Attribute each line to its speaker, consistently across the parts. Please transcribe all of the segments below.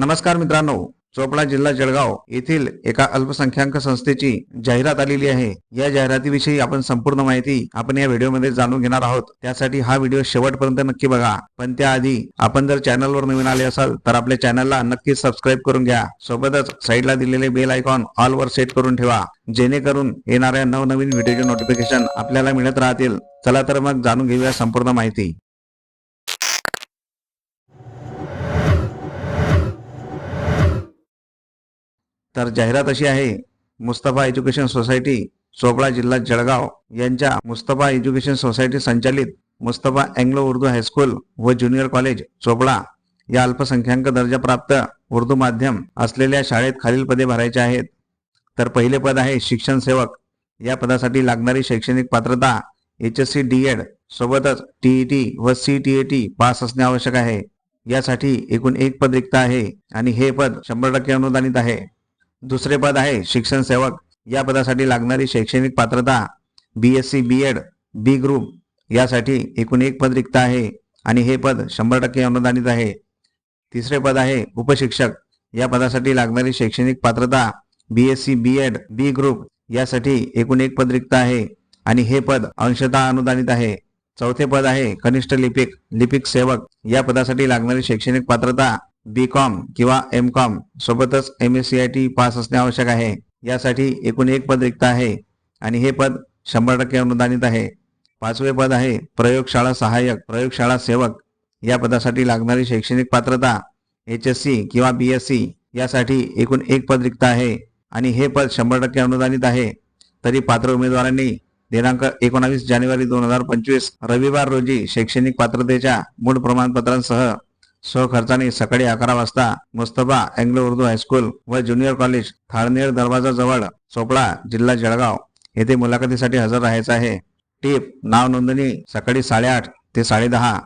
Speaker 1: नमस्कार मित्रांनो चोपडा जिल्हा जळगाव येथील एका अल्पसंख्याक संस्थेची जाहिरात आलेली आहे. या जाहिरातीविषयी आपण संपूर्ण माहिती आपण या व्हिडिओमध्ये जाणून घेणार आहोत. त्यासाठी हा व्हिडिओ शेवटपर्यंत नक्की बघा. पण त्याआधी आपण जर चॅनलवर नवीन आले असाल तर आपल्या चॅनलला नक्की सबस्क्राईब करून घ्या. सोबतच साईडला दिलेले बेल आयकॉन ऑलवर सेट करून ठेवा. जेणेकरून येणाऱ्या नवनवीन व्हिडिओचे नोटिफिकेशन आपल्याला मिळत राहतील. चला तर मग जाणून घेऊया संपूर्ण माहिती. तर जाहिरात अशी आहे मुस्तफा एज्युकेशन सोसायटी चोपडा जिल्हा जळगाव यांच्या मुस्तफा एज्युकेशन सोसायटी संचालित Mustafa Anglo Urdu high school व ज्युनियर कॉलेज चोपडा या अल्पसंख्याक दर्जाप्राप्त उर्दू माध्यम असलेल्या शाळेत खालील पदे भरायचे आहेत. तर पहिले पद आहे शिक्षण सेवक. या पदासाठी लागणारी शैक्षणिक पात्रता H S C D Ed सोबतच टीईटी व C T A T pass असणे आवश्यक आहे. यासाठी एकूण एक पद रिक्त आहे आणि हे पद शंभर टक्के अनुदानित आहे. दुसरे पद आहे शिक्षण सेवक. या पदासाठी लागणारी शैक्षणिक पात्रता B S C B Ed B group यासाठी एकूण एक पद रिक्त आहे आणि हे पद शंभर टक्के अनुदानित आहे. तिसरे पद आहे उपशिक्षक. या पदासाठी लागणारी शैक्षणिक पात्रता B S C B Ed B group यासाठी एकूण एक पद रिक्त आहे आणि हे पद अंशतः अनुदानित आहे. चौथे पद आहे कनिष्ठ लिपिक लिपिक सेवक. या पदासाठी लागणारी शैक्षणिक पात्रता बी कॉम किंवा एम कॉम सोबतच M S C I T pass असणे आवश्यक आहे. यासाठी एकूण एक पद रिक्त आहे आणि हे पद शंभर टक्के अनुदानित आहे. पाचवे पद आहे प्रयोगशाळा सहाय्यक प्रयोगशाळा सेवक. या पदासाठी लागणारी शैक्षणिक पात्रता एच एस सी किंवा बी एस सी यासाठी एकूण एक पद रिक्त आहे आणि हे पद शंभर टक्के अनुदानित आहे. तरी पात्र उमेदवारांनी दिनांक एकोणावीस जानेवारी दोन हजार पंचवीस रविवार रोजी शैक्षणिक पात्रतेच्या मूळ प्रमाणपत्रांसह स्वखर्चाने सकाळी अकरा वाजता Mustafa Anglo Urdu high school व ज्युनियर कॉलेज थाळनेर दरवाजा जवळ चोपडा जिल्हा जळगाव येथे मुलाखतीसाठी हजर राहायचं आहे. टीप नाव नोंदणी सकाळी साडेआठ ते साडेदहा.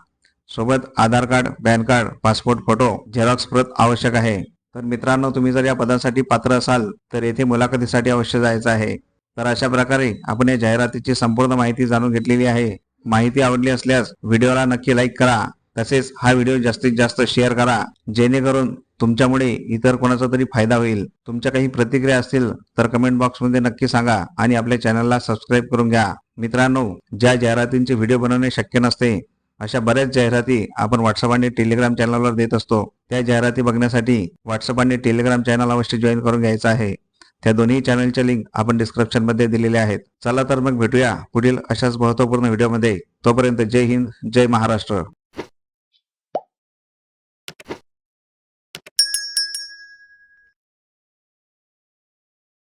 Speaker 1: सोबत Aadhaar card PAN card passport photo xerox प्रत आवश्यक आहे. तर मित्रांनो तुम्ही जर या पदासाठी पात्र असाल तर येथे मुलाखतीसाठी अवश्य जायचं आहे. तर अशा प्रकारे आपण या जाहिरातीची संपूर्ण माहिती जाणून घेतलेली आहे. माहिती आवडली असल्यास व्हिडिओला नक्की लाईक करा. तसेच हा व्हिडिओ जास्तीत जास्त शेअर करा जेणेकरून तुमच्यामुळे इतर कोणाचा तरी फायदा होईल. तुमच्या काही प्रतिक्रिया असतील तर कमेंट बॉक्समध्ये नक्की सांगा आणि आपल्या चॅनलला सबस्क्राईब करून घ्या. मित्रांनो ज्या जाहिरातींचे व्हिडिओ बनवणे शक्य नसते अशा बऱ्याच जाहिराती आपण व्हॉट्सअप आणि टेलिग्राम चॅनलवर देत असतो. त्या जाहिराती बघण्यासाठी व्हॉट्सअप आणि टेलिग्राम चॅनल अवश्य जॉईन करून घ्यायचं आहे. त्या दोन्ही चॅनलच्या लिंक आपण डिस्क्रिप्शनमध्ये दिलेल्या आहेत. चला तर मग भेटूया पुढील अशाच महत्त्वपूर्ण व्हिडिओमध्ये. तोपर्यंत जय हिंद जय महाराष्ट्र.